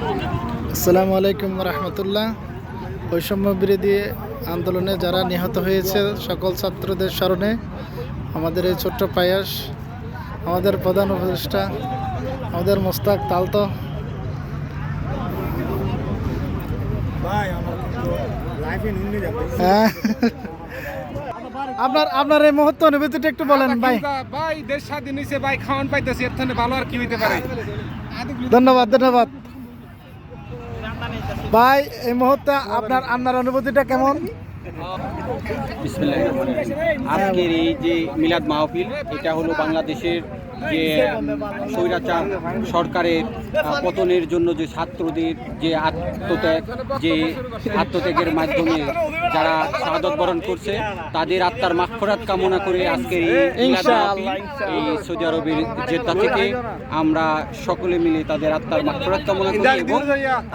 আসসালামু আলাইকুম রহমতুল্লাহ। বৈষম্য বিরোধী আন্দোলনে যারা নিহত হয়েছে সকল ছাত্রদের স্মরণে আমাদের এই ছোট্ট পায়াস আমাদের প্রধান উপদেষ্টা আমাদের মোস্তাক তালতো। হ্যাঁ। আপনার আপনার এই মুহূর্ত অনুভূতিটা একটু বলেন ভাই। ভাই দেশ স্বাধীন হয়েছে ভাই খাওয়ান পাইতেছি এর ভালো আর কি হইতে পারে। ধন্যবাদ ধন্যবাদ। ভাই, এই মুহূর্তে আপনার আপনার অনুভূতিটা কেমন। আজকের এই যে মিলাদ মাহফিল, এটা হলো বাংলাদেশের যে স্বৈরাচার সরকারের পতনের জন্য যে ছাত্রদের যে আত্মত্যাগ যে আত্মত্যাগের মাধ্যমে যারা শাহাদত বরণ করছে তাদের আত্মার মাক্ষরাত কামনা করে আজকের এই এই সৌদি আরবের জেদ্দা থেকে আমরা সকলে মিলে তাদের আত্মার মাক্ষরাত কামনা করি এবং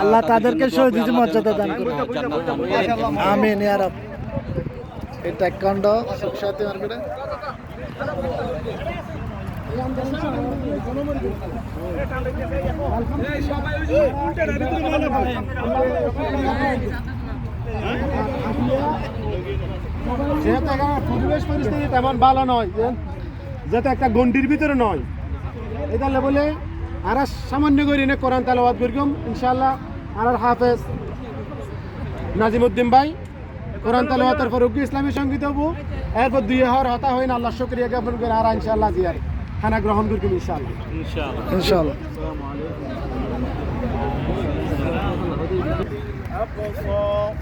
আল্লাহ তাদেরকে শহীদ মর্যাদা দান করুন। আমিন ইয়া রাব। এটা কাণ্ড। সুখসাথী মার্কেটে। পরিবেশ পরিস্থিতি তেমন ভালো নয় যেহেতু একটা গন্ডির ভিতরে নয়। এটা বলে আর সামান্য করে নে কোরআন তালাবাদ করিম ইনশাল্লাহ আর হাফেজ নাজিমুদ্দিন ভাই, কোরআন ইসলামী সংগীত হব। এরপর দুই হওয়ার হতা হইন, আল্লাহ শুক্রিয়া জ্ঞাপন করে আর ইনশাল্লাহ حنا جراهم دركم إن شاء الله. إن شاء الله. إن شاء الله. السلام عليكم اقصى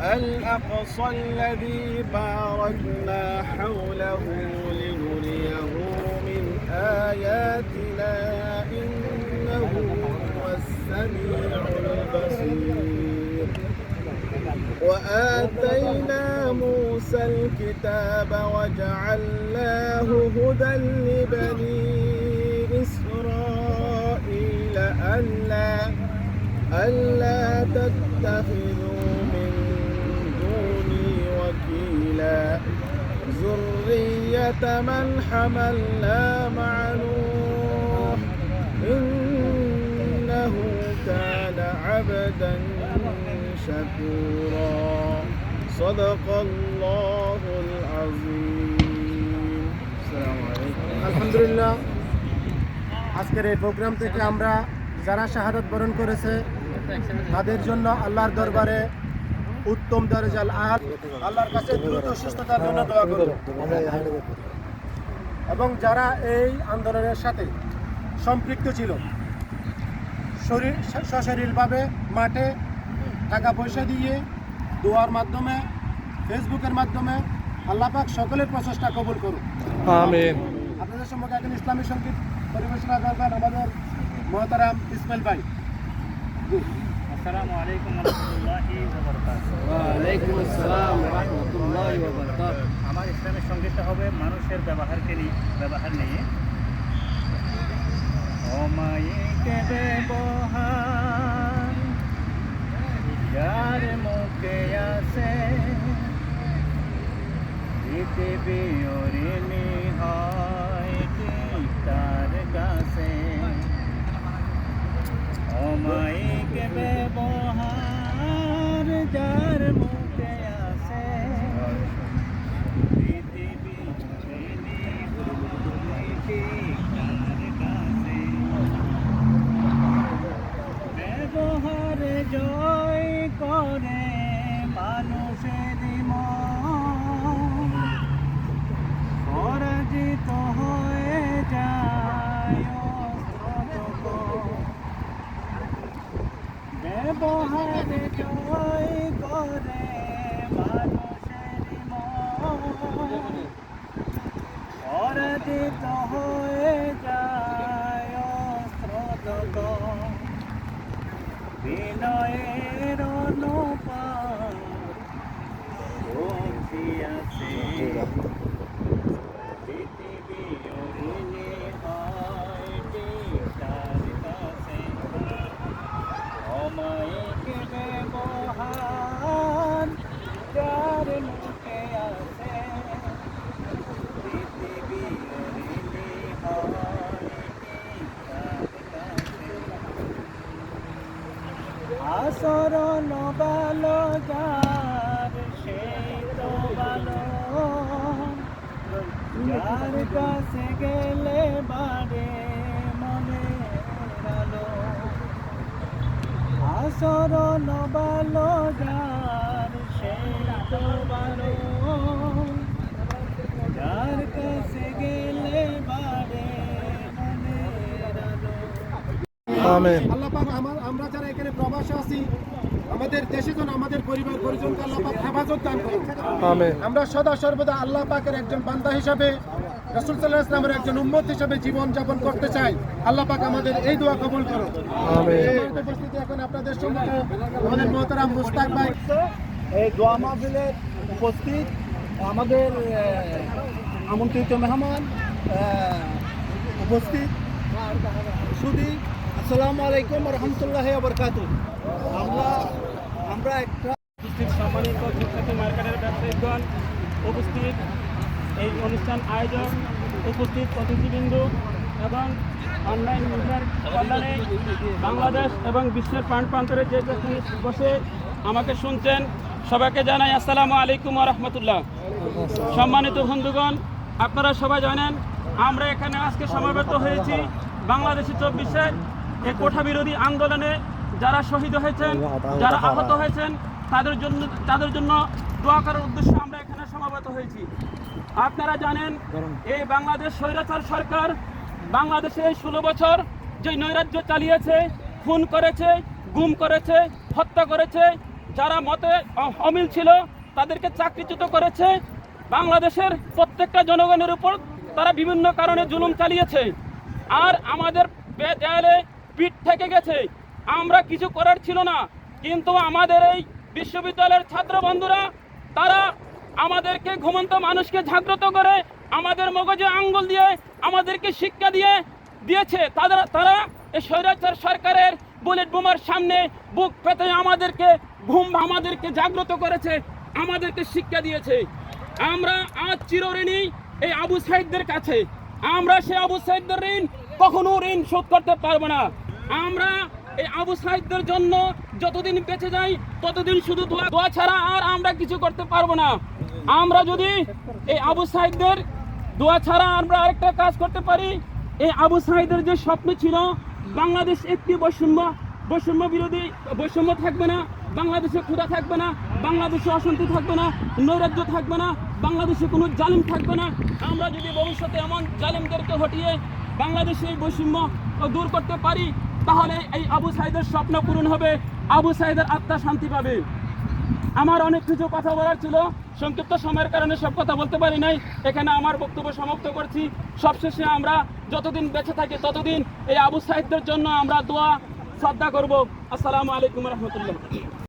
الأقصى الذي باركنا حوله لنريه من آياتنا إنه هو السميع البصير. وآتينا موسى الكتاب وجعلناه هدى لبني إسرائيل ألا ألا تتخذوا من دوني وكيلا. ذرية من حملنا مع نوح إنه كان عبدا شكورا صدق الله العظيم السلام عليكم الحمد لله আজকের এই প্রোগ্রাম থেকে আমরা যারা শাহাদত বরণ করেছে তাদের জন্য আল্লাহর দরবারে উত্তম দরজাল আহাল আল্লাহর কাছে দ্রুত সুস্থতার জন্য দোয়া করব এবং যারা এই আন্দোলনের সাথে সম্পৃক্ত ছিল শরীর সশরীরভাবে মাঠে টাকা পয়সা দিয়ে দোয়ার মাধ্যমে ফেসবুকের মাধ্যমে আল্লাহ পাক সকলের প্রচেষ্টা কবুল করুন আমিন। আপনাদের সম্মুখে একজন ইসলামী সংগীত পরিবেশনা করবেন আমাদের মহতারাম ইসমাইল ভাই। আসসালামু আলাইকুম রহমতুল্লাহি আমার ইসলামের সঙ্গীতটা হবে মানুষের ব্যবহারকে নিয়ে ব্যবহার নিয়ে। অমায়িকে ব্যবহার যার মুখে আছে পৃথিবী বিনয়ের অনুপাত আছে পৃথিবী অরিণী হয় ঠিক তার কাছে অমায়িক ব্যবহার যার মুখে আছে পৃথিবী অরিণী হয় ঠিক তার কাছে আসরণ ভালো যার সেই তো ভালো যার কাছে গেলে বাড়ে মনে আলো। আসরণ ভালো যার সেই তো ভালো যার কাছে গেলে বাড়ে মনের আলো। আমেন। আল্লাহ পাক আমার প্রবাসে আছি আমাদের দেশে যেন আমাদের পরিবার পরিজনকে আল্লাহ পাক হেফাজত দান করুন। আমরা সদা সর্বদা আল্লাহ পাকের একজন বান্দা হিসাবে রসুল সাল্লাহ ইসলামের একজন উম্মত হিসাবে জীবন যাপন করতে চাই। আল্লাহ পাক আমাদের এই দোয়া কবুল করুন। উপস্থিতি এখন আপনাদের সম্মুখে আমাদের মোহতারাম মুস্তাক ভাই। এই দোয়া মাহফিলের উপস্থিত আমাদের আমন্ত্রিত মেহমান উপস্থিত সুদী আসসালামু আলাইকুম রহমতুল্লাহ বরকাত আমরা আমরা একটা উপস্থিত সম্মানিত সুখ্যাত মার্কেটের ব্যবসায়িকগণ উপস্থিত। এই অনুষ্ঠান আয়োজক উপস্থিত অতিথিবৃন্দ এবং অনলাইন মিডিয়ার কল্যাণে বাংলাদেশ এবং বিশ্বের প্রাণ প্রান্তরে যে বসে আমাকে শুনছেন, সবাইকে জানাই আসসালামু আলাইকুম রহমতুল্লাহ। সম্মানিত বন্ধুগণ, আপনারা সবাই জানেন, আমরা এখানে আজকে সমাবেত হয়েছি বাংলাদেশি চব্বিশের এই কোঠা বিরোধী আন্দোলনে যারা শহীদ হয়েছেন যারা আহত হয়েছেন তাদের জন্য তাদের জন্য দোয়া করার উদ্দেশ্যে আমরা এখানে সমাবেত হয়েছি। আপনারা জানেন এই বাংলাদেশ স্বৈরাচার সরকার বাংলাদেশে ষোলো বছর যে নৈরাজ্য চালিয়েছে খুন করেছে গুম করেছে হত্যা করেছে যারা মতে অমিল ছিল তাদেরকে চাকরিচ্যুত করেছে বাংলাদেশের প্রত্যেকটা জনগণের উপর তারা বিভিন্ন কারণে জুলুম চালিয়েছে। আর আমাদের দেয়ালে পিঠ থেকে গেছে। আমরা কিছু করার ছিল না। কিন্তু আমাদের এই বিশ্ববিদ্যালয়ের ছাত্র বন্ধুরা, তারা আমাদেরকে ঘুমন্ত মানুষকে জাগ্রত করে আমাদের মগজে আঙ্গুল দিয়ে আমাদেরকে শিক্ষা দিয়ে দিয়েছে। তারা তারা এই স্বৈরাচার সরকারের বুলেট বোমার সামনে বুক পেতে আমাদেরকে, ঘুম আমাদেরকে জাগ্রত করেছে, আমাদেরকে শিক্ষা দিয়েছে। আমরা আজ চিরঋণী এই আবু সাইদদের কাছে। আমরা সে আবু সাইদদের ঋণ, কখনো ঋণ শোধ করতে পারব না। আমরা এই আবু সাইদদের জন্য যতদিন বেঁচে যাই, ততদিন শুধু দোয়া দোয়া ছাড়া আর আমরা কিছু করতে পারব না। আমরা যদি এই আবু সাইদদের দোয়া ছাড়া আমরা আরেকটা কাজ করতে পারি, এই আবু সাইদের যে স্বপ্ন ছিল, বাংলাদেশ একটি বৈষম্য বৈষম্য বিরোধী বৈষম্য থাকবে না, বাংলাদেশে ক্ষুধা থাকবে না, বাংলাদেশে অশান্তি থাকবে না, নৈরাজ্য থাকবে না, বাংলাদেশে কোনো জালিম থাকবে না। আমরা যদি ভবিষ্যতে এমন জালিমদেরকে হটিয়ে বাংলাদেশে এই বৈষম্য দূর করতে পারি, তাহলে এই আবু সাইদের স্বপ্ন পূরণ হবে। আবু সাইদের আত্মা শান্তি পাবে। আমার অনেক কিছু কথা বলার ছিল, সংক্ষিপ্ত সময়ের কারণে সব কথা বলতে পারি নাই। এখানে আমার বক্তব্য সমাপ্ত করছি। সবশেষে আমরা যতদিন বেঁচে থাকি ততদিন এই আবু সাহিত্যের জন্য আমরা দোয়া, শ্রদ্ধা করব। আসসালামু আলাইকুম রহমতুল্লাহ।